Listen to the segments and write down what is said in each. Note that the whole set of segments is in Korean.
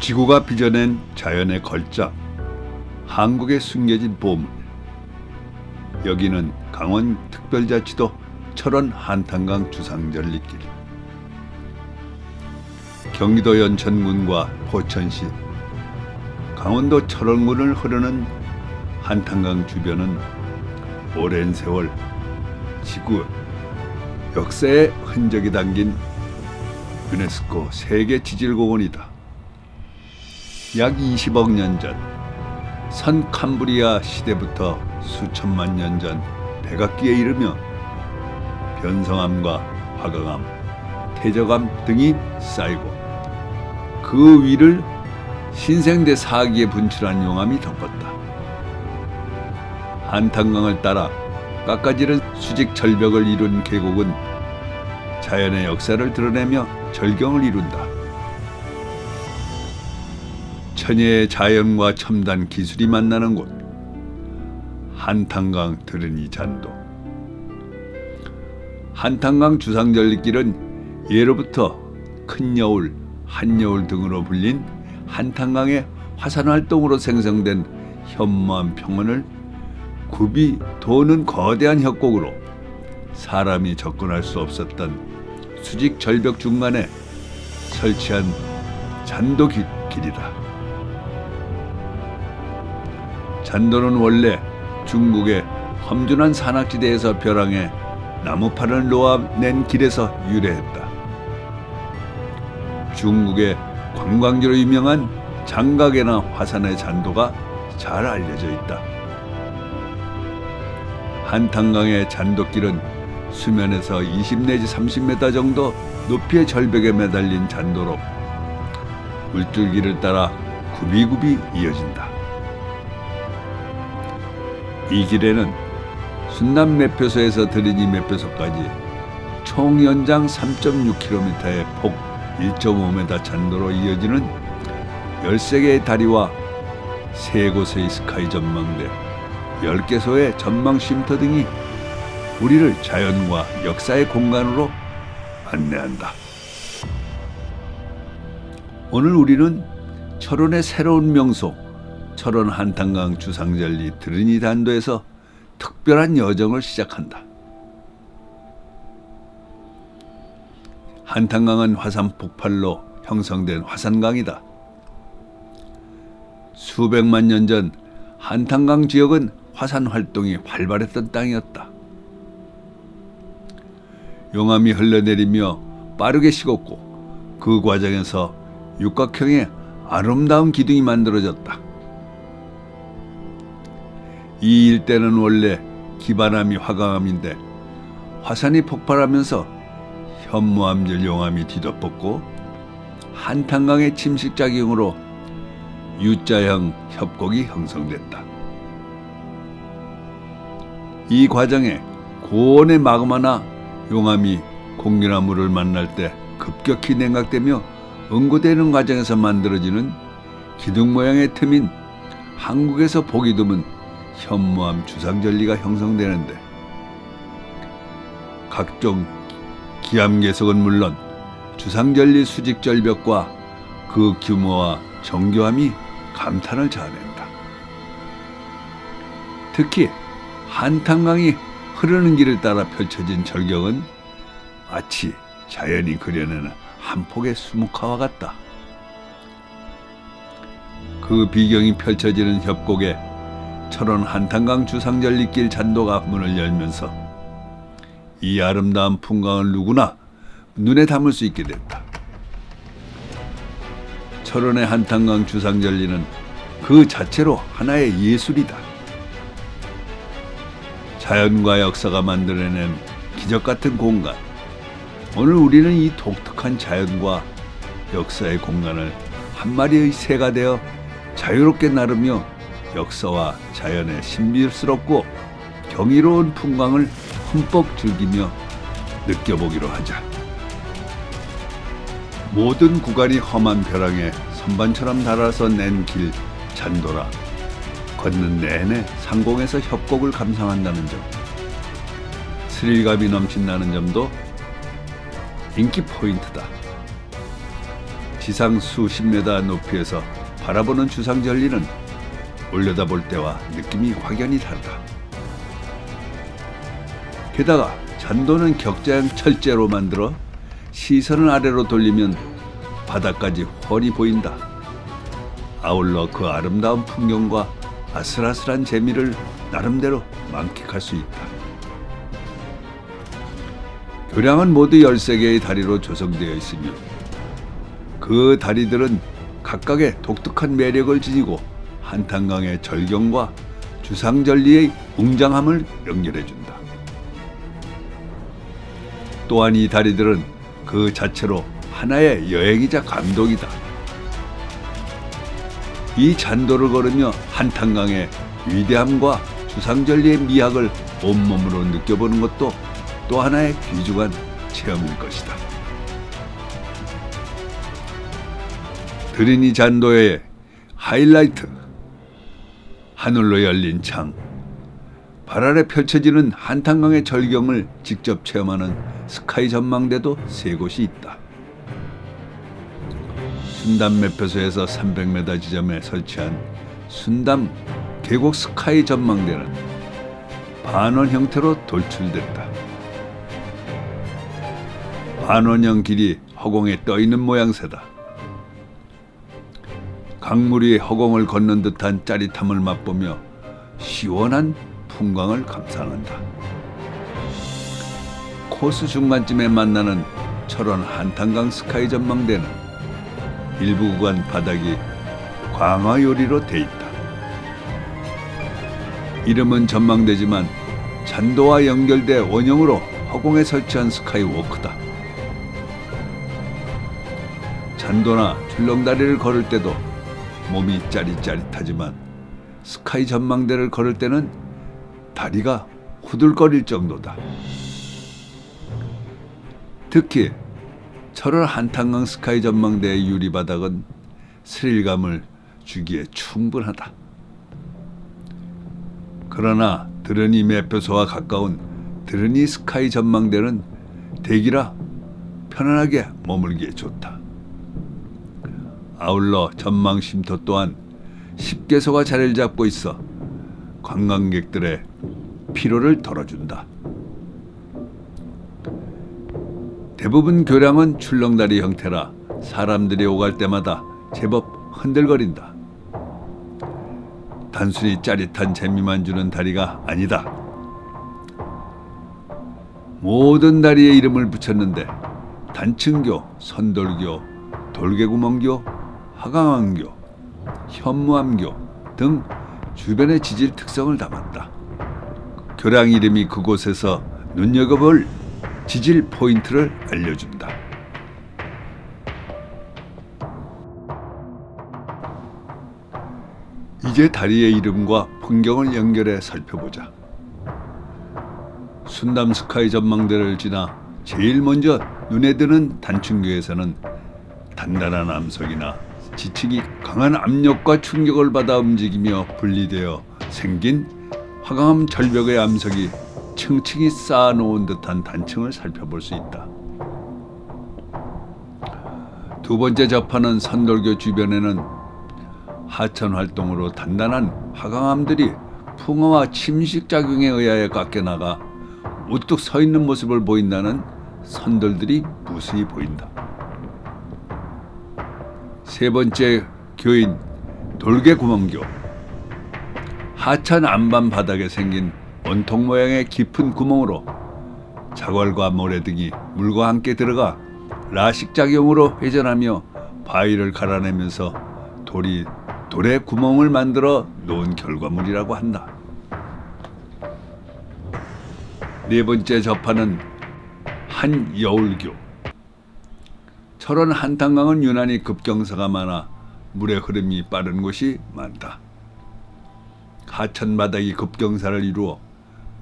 지구가 빚어낸 자연의 걸작, 한국에 숨겨진 보물. 여기는 강원 특별자치도 철원 한탄강 주상절리길. 경기도 연천군과 포천시, 강원도 철원군을 흐르는 한탄강 주변은 오랜 세월 지구 역사의 흔적이 담긴 유네스코 세계 지질공원이다. 약 20억 년 전, 선 캄브리아 시대부터 수천만 년 전 백악기에 이르며 변성암과 화강암, 태적암 등이 쌓이고 그 위를 신생대 사기에 분출한 용암이 덮었다. 한탄강을 따라 깎아지른 수직 절벽을 이룬 계곡은 자연의 역사를 드러내며 절경을 이룬다. 천혜의 자연과 첨단 기술이 만나는 곳 한탄강 드르니 잔도 한탄강 주상절리길은 예로부터 큰 여울, 한여울 등으로 불린 한탄강의 화산 활동으로 생성된 현무암 평원을 굽이 도는 거대한 협곡으로 사람이 접근할 수 없었던 수직 절벽 중간에 설치한 잔도 길, 길이다. 잔도는 원래 중국의 험준한 산악지대에서 벼랑해 나무판을 놓아낸 길에서 유래했다. 중국의 관광지로 유명한 장각이나 화산의 잔도가 잘 알려져 있다. 한탄강의 잔도길은 수면에서 20 내지 30m 정도 높이의 절벽에 매달린 잔도로 물줄기를 따라 굽이굽이 이어진다. 이 길에는 순남 매표소에서 드리니 매표소까지 총 연장 3.6km의 폭 1.5m 잔도로 이어지는 13개의 다리와 세 곳의 스카이 전망대, 10개소의 전망 쉼터 등이 우리를 자연과 역사의 공간으로 안내한다. 오늘 우리는 철원의 새로운 명소 철원 한탄강 주상절리 드르니 단도에서 특별한 여정을 시작한다. 한탄강은 화산 폭발로 형성된 화산강이다. 수백만 년 전 한탄강 지역은 화산 활동이 활발했던 땅이었다. 용암이 흘러내리며 빠르게 식었고 그 과정에서 육각형의 아름다운 기둥이 만들어졌다. 이 일대는 원래 기반암이 화강암인데 화산이 폭발하면서 현무암질 용암이 뒤덮었고 한탄강의 침식작용으로 U자형 협곡이 형성됐다. 이 과정에 고온의 마그마나 용암이 공기나 물을 만날 때 급격히 냉각되며 응고되는 과정에서 만들어지는 기둥 모양의 틈인 한국에서 보기 드문 현무암 주상절리가 형성되는데 각종 기암괴석은 물론 주상절리 수직 절벽과 그 규모와 정교함이 감탄을 자아낸다. 특히 한탄강이 흐르는 길을 따라 펼쳐진 절경은 마치 자연이 그려내는 한 폭의 수묵화와 같다. 그 비경이 펼쳐지는 협곡에 철원 한탄강 주상절리길 잔도가 문을 열면서 이 아름다운 풍광을 누구나 눈에 담을 수 있게 됐다. 철원의 한탄강 주상절리는 그 자체로 하나의 예술이다. 자연과 역사가 만들어낸 기적 같은 공간. 오늘 우리는 이 독특한 자연과 역사의 공간을 한 마리의 새가 되어 자유롭게 나르며 역사와 자연의 신비스럽고 경이로운 풍광을 흠뻑 즐기며 느껴보기로 하자. 모든 구간이 험한 벼랑에 선반처럼 달아서 낸 길 잔도라 걷는 내내 상공에서 협곡을 감상한다는 점 스릴감이 넘친다는 점도 인기 포인트다. 지상 수십 메다 높이에서 바라보는 주상절리는 올려다볼 때와 느낌이 확연히 다르다. 게다가 잔도는 격자형 철제로 만들어 시선을 아래로 돌리면 바다까지 훤히 보인다. 아울러 그 아름다운 풍경과 아슬아슬한 재미를 나름대로 만끽할 수 있다. 교량은 모두 13개의 다리로 조성되어 있으며 그 다리들은 각각의 독특한 매력을 지니고 한탄강의 절경과 주상절리의 웅장함을 연결해준다. 또한 이 다리들은 그 자체로 하나의 여행이자 감동이다. 이 잔도를 걸으며 한탄강의 위대함과 주상절리의 미학을 온몸으로 느껴보는 것도 또 하나의 귀중한 체험일 것이다. 드리니 잔도의 하이라이트 하늘로 열린 창 발 아래 펼쳐지는 한탄강의 절경을 직접 체험하는 스카이 전망대도 세 곳이 있다. 순담 매표소에서 300m 지점에 설치한 순담 계곡 스카이 전망대는 반원 형태로 돌출됐다. 반원형 길이 허공에 떠 있는 모양새다. 강물이 허공을 걷는 듯한 짜릿함을 맛보며 시원한 풍광을 감상한다. 코스 중간쯤에 만나는 철원 한탄강 스카이 전망대는 일부 구간 바닥이 광화 요리로 돼 있다. 이름은 전망대지만 잔도와 연결돼 원형으로 허공에 설치한 스카이워크다. 잔도나 출렁다리를 걸을 때도 몸이 짜릿짜릿하지만 스카이 전망대를 걸을 때는 다리가 후들거릴 정도다. 특히 철원 한탄강 스카이 전망대의 유리바닥은 스릴감을 주기에 충분하다. 그러나 드르니 매표소와 가까운 드르니 스카이 전망대는 대기라 편안하게 머물기에 좋다. 아울러 전망 쉼터 또한 10개소가 자리를 잡고 있어 관광객들의 피로를 덜어준다. 대부분 교량은 출렁다리 형태라 사람들이 오갈 때마다 제법 흔들거린다. 단순히 짜릿한 재미만 주는 다리가 아니다. 모든 다리에 이름을 붙였는데 단층교, 선돌교, 돌개구멍교, 화강암교, 현무암교 등 주변의 지질 특성을 담았다. 교량 이름이 그곳에서 눈여겨볼 지질 포인트를 알려준다. 이제 다리의 이름과 풍경을 연결해 살펴보자. 순담 스카이 전망대를 지나 제일 먼저 눈에 드는 단층교에서는 단단한 암석이나 지층이 강한 압력과 충격을 받아 움직이며 분리되어 생긴 화강암 절벽의 암석이 층층이 쌓아놓은 듯한 단층을 살펴볼 수 있다. 두 번째 접하는 선돌교 주변에는 하천 활동으로 단단한 화강암들이 풍화와 침식 작용에 의하여 깎여나가 우뚝 서 있는 모습을 보인다는 선돌들이 무수히 보인다. 세 번째 교인 돌개구멍교 하천 안반 바닥에 생긴 원통 모양의 깊은 구멍으로 자궐과 모래 등이 물과 함께 들어가 라식 작용으로 회전하며 바위를 갈아내면서 돌이 돌에 구멍을 만들어 놓은 결과물이라고 한다. 네 번째 접하는 한여울교. 철원 한탄강은 유난히 급경사가 많아 물의 흐름이 빠른 곳이 많다. 하천 바닥이 급경사를 이루어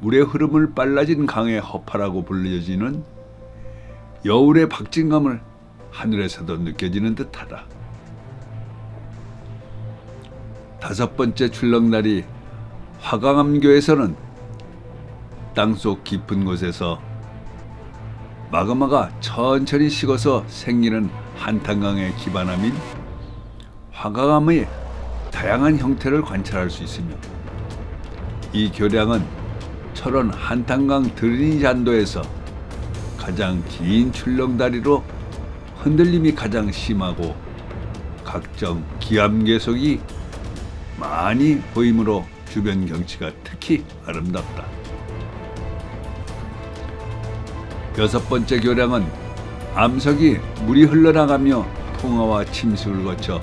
물의 흐름을 빨라진 강의 허파라고 불려지는 여울의 박진감을 하늘에서도 느껴지는 듯하다. 다섯 번째 출렁다리 화강암교에서는 땅속 깊은 곳에서 마그마가 천천히 식어서 생기는 한탄강의 기반함인 화강암의 다양한 형태를 관찰할 수 있으며 이 교량은 철원 한탄강 드린이 잔도에서 가장 긴 출렁다리로 흔들림이 가장 심하고 각종 기암괴석이 많이 보이므로 주변 경치가 특히 아름답다. 여섯 번째 교량은 암석이 물이 흘러나가며 풍화와 침수를 거쳐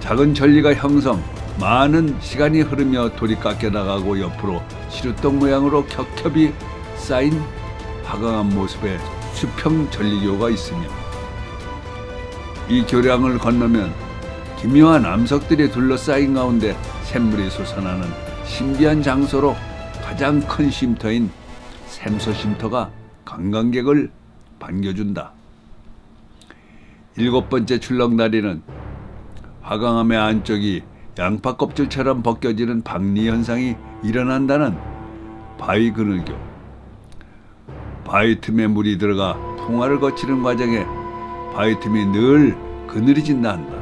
작은 전리가 형성, 많은 시간이 흐르며 돌이 깎여 나가고 옆으로 시루떡 모양으로 겹겹이 쌓인 화강암 모습의 수평 전리교가 있으며 이 교량을 건너면 기묘한 암석들이 둘러싸인 가운데 샘물이 솟아나는 신비한 장소로 가장 큰 쉼터인 샘소 쉼터가 관광객을 반겨준다. 일곱 번째 출렁다리는 화강암의 안쪽이 양파 껍질처럼 벗겨지는 박리 현상이 일어난다는 바위 그늘교. 바위 틈에 물이 들어가 풍화를 거치는 과정에 바위 틈이 늘 그늘이 진다 한다.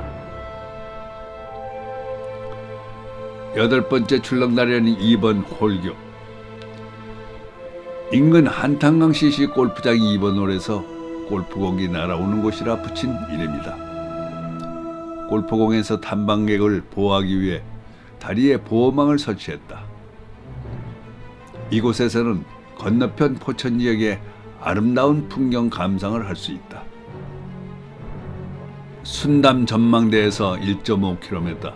여덟 번째 출렁다리는 2번 홀교. 인근 한탄강 CC 골프장 2번 홀에서 골프공이 날아오는 곳이라 붙인 이름이다. 골프공에서 탐방객을 보호하기 위해 다리에 보호망을 설치했다. 이곳에서는 건너편 포천 지역의 아름다운 풍경 감상을 할 수 있다. 순담 전망대에서 1.5km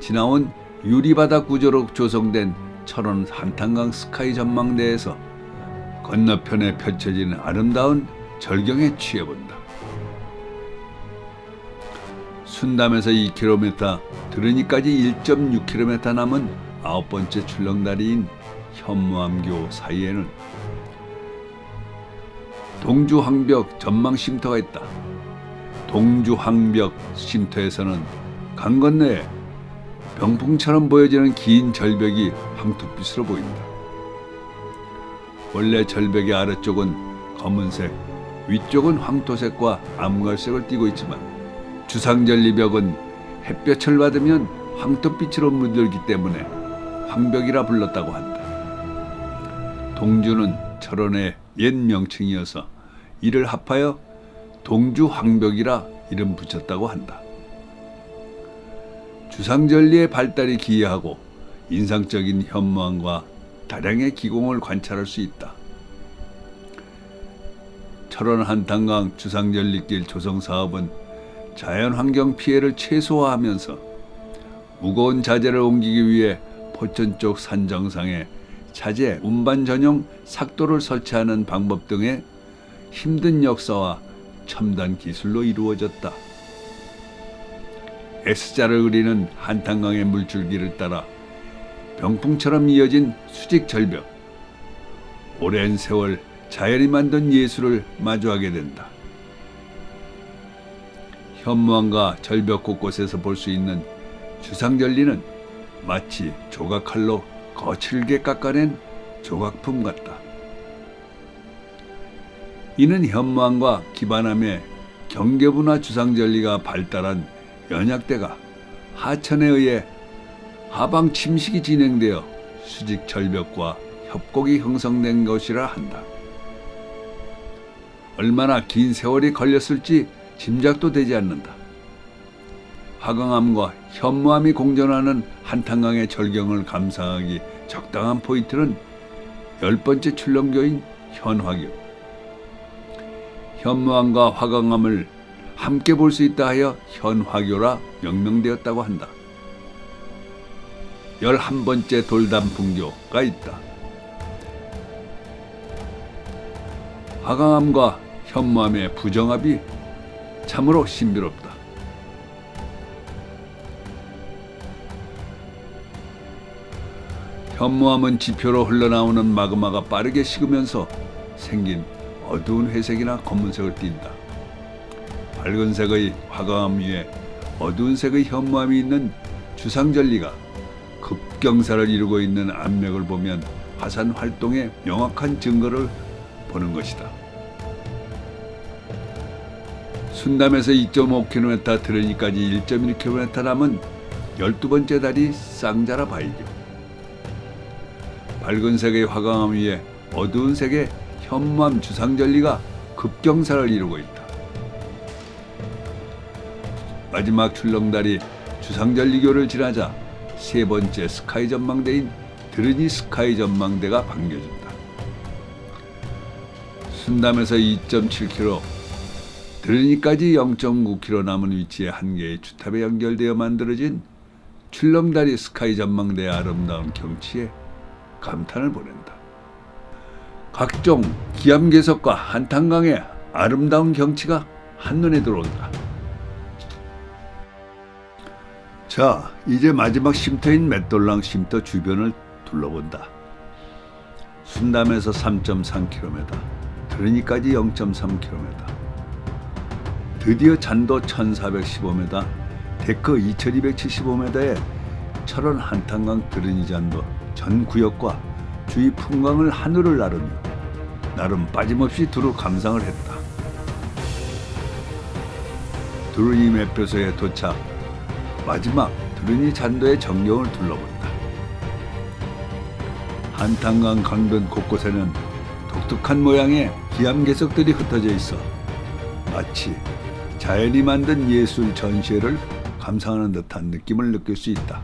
지나온 유리바닥 구조로 조성된 철원 한탄강 스카이 전망대에서 건너편에 펼쳐지는 아름다운 절경에 취해본다. 순담에서 2km, 드르니까지 1.6km 남은 아홉 번째 출렁다리인 현무암교 사이에는 동주황벽 전망 쉼터가 있다. 동주황벽 쉼터에서는 강 건너에 병풍처럼 보여지는 긴 절벽이 황토빛으로 보인다. 원래 절벽의 아래쪽은 검은색, 위쪽은 황토색과 암갈색을 띠고 있지만 주상절리벽은 햇볕을 받으면 황토빛으로 물들기 때문에 황벽이라 불렀다고 한다. 동주는 철원의 옛 명칭이어서 이를 합하여 동주 황벽이라 이름 붙였다고 한다. 주상절리의 발달이 기이하고 인상적인 현무암과 다량의 기공을 관찰할 수 있다. 철원 한탄강 주상절리길 조성 사업은 자연환경 피해를 최소화하면서 무거운 자재를 옮기기 위해 포천 쪽 산 정상에 자재 운반 전용 삭도를 설치하는 방법 등의 힘든 역사와 첨단 기술로 이루어졌다. S자를 그리는 한탄강의 물줄기를 따라 병풍처럼 이어진 수직 절벽. 오랜 세월 자연이 만든 예술을 마주하게 된다. 현무암과 절벽 곳곳에서 볼 수 있는 주상절리는 마치 조각칼로 거칠게 깎아낸 조각품 같다. 이는 현무암과 기반암의 경계부나 주상절리가 발달한 연약대가 하천에 의해 하방 침식이 진행되어 수직 절벽과 협곡이 형성된 것이라 한다. 얼마나 긴 세월이 걸렸을지 짐작도 되지 않는다. 화강암과 현무암이 공존하는 한탄강의 절경을 감상하기 적당한 포인트는 열 번째 출렁교인 현화교. 현무암과 화강암을 함께 볼 수 있다 하여 현화교라 명명되었다고 한다. 열한 번째 돌담풍교가 있다. 화강암과 현무암의 부정합이 참으로 신비롭다. 현무암은 지표로 흘러나오는 마그마가 빠르게 식으면서 생긴 어두운 회색이나 검은색을 띈다. 밝은 색의 화강암 위에 어두운 색의 현무암이 있는 주상절리가 급경사를 이루고 있는 암맥을 보면 화산 활동의 명확한 증거를 보는 것이다. 순담에서 2.5km 들으니까지 1.1km 남은 12번째 다리 쌍자라 바이교. 밝은 색의 화강암 위에 어두운 색의 현무암 주상절리가 급경사를 이루고 있다. 마지막 출렁다리 주상절리교를 지나자 세 번째 스카이 전망대인 드르니 스카이 전망대가 반겨준다. 순담에서 2.7km, 드르니까지 0.9km 남은 위치에 한 개의 주탑에 연결되어 만들어진 출렁다리 스카이 전망대의 아름다운 경치에 감탄을 보낸다. 각종 기암괴석과 한탄강의 아름다운 경치가 한눈에 들어온다. 자, 이제 마지막 쉼터인 맷돌랑 쉼터 주변을 둘러본다. 순담에서 3.3km, 드르니까지 0.3km. 드디어 잔도 1415m, 데크 2275m의 철원 한탄강 드르니 잔도 전 구역과 주위 풍광을 하늘을 나르며 나름 빠짐없이 두루 감상을 했다. 두루니 매표소에 도착, 마지막 두루니 잔도의 전경을 둘러본다. 한탄강 강변 곳곳에는 독특한 모양의 기암괴석들이 흩어져 있어 마치 자연이 만든 예술 전시회를 감상하는 듯한 느낌을 느낄 수 있다.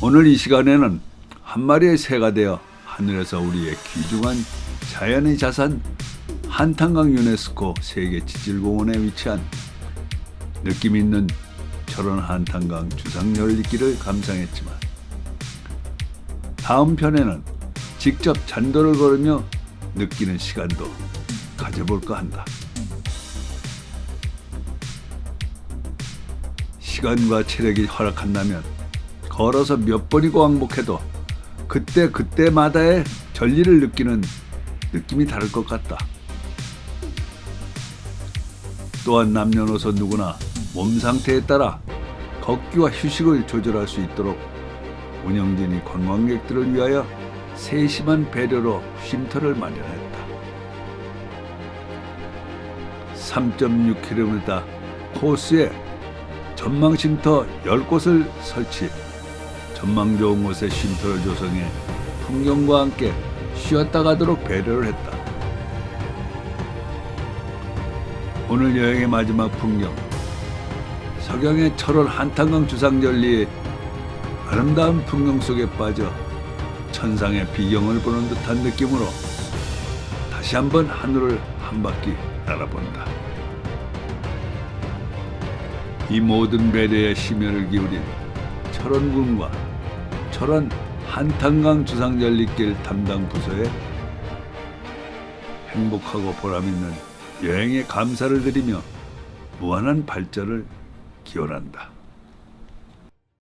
오늘 이 시간에는 한 마리의 새가 되어 하늘에서 우리의 귀중한 자연의 자산 한탄강 유네스코 세계 지질공원에 위치한 느낌 있는 철원 한탄강 주상 열리길을 감상했지만 다음 편에는 직접 잔도를 걸으며 느끼는 시간도 가져볼까 한다. 시간과 체력이 허락한다면 걸어서 몇 번이고 왕복해도 그때 그때마다의 전리를 느끼는 느낌이 다를 것 같다. 또한 남녀노소 누구나 몸 상태에 따라 걷기와 휴식을 조절할 수 있도록 운영진이 관광객들을 위하여 세심한 배려로 쉼터를 마련했다. 3.6km 코스에 전망 쉼터 10곳을 설치, 전망 좋은 곳에 쉼터를 조성해 풍경과 함께 쉬었다 가도록 배려를 했다. 오늘 여행의 마지막 풍경, 서경의 철원 한탄강 주상절리의 아름다운 풍경 속에 빠져 천상의 비경을 보는 듯한 느낌으로 다시 한번 하늘을 한 바퀴 날아본다. 이 모든 배려에 심혈을 기울인 철원군과 철원 한탄강 주상절리길 담당 부서에 행복하고 보람있는 여행에 감사를 드리며 무한한 발전을 기원한다.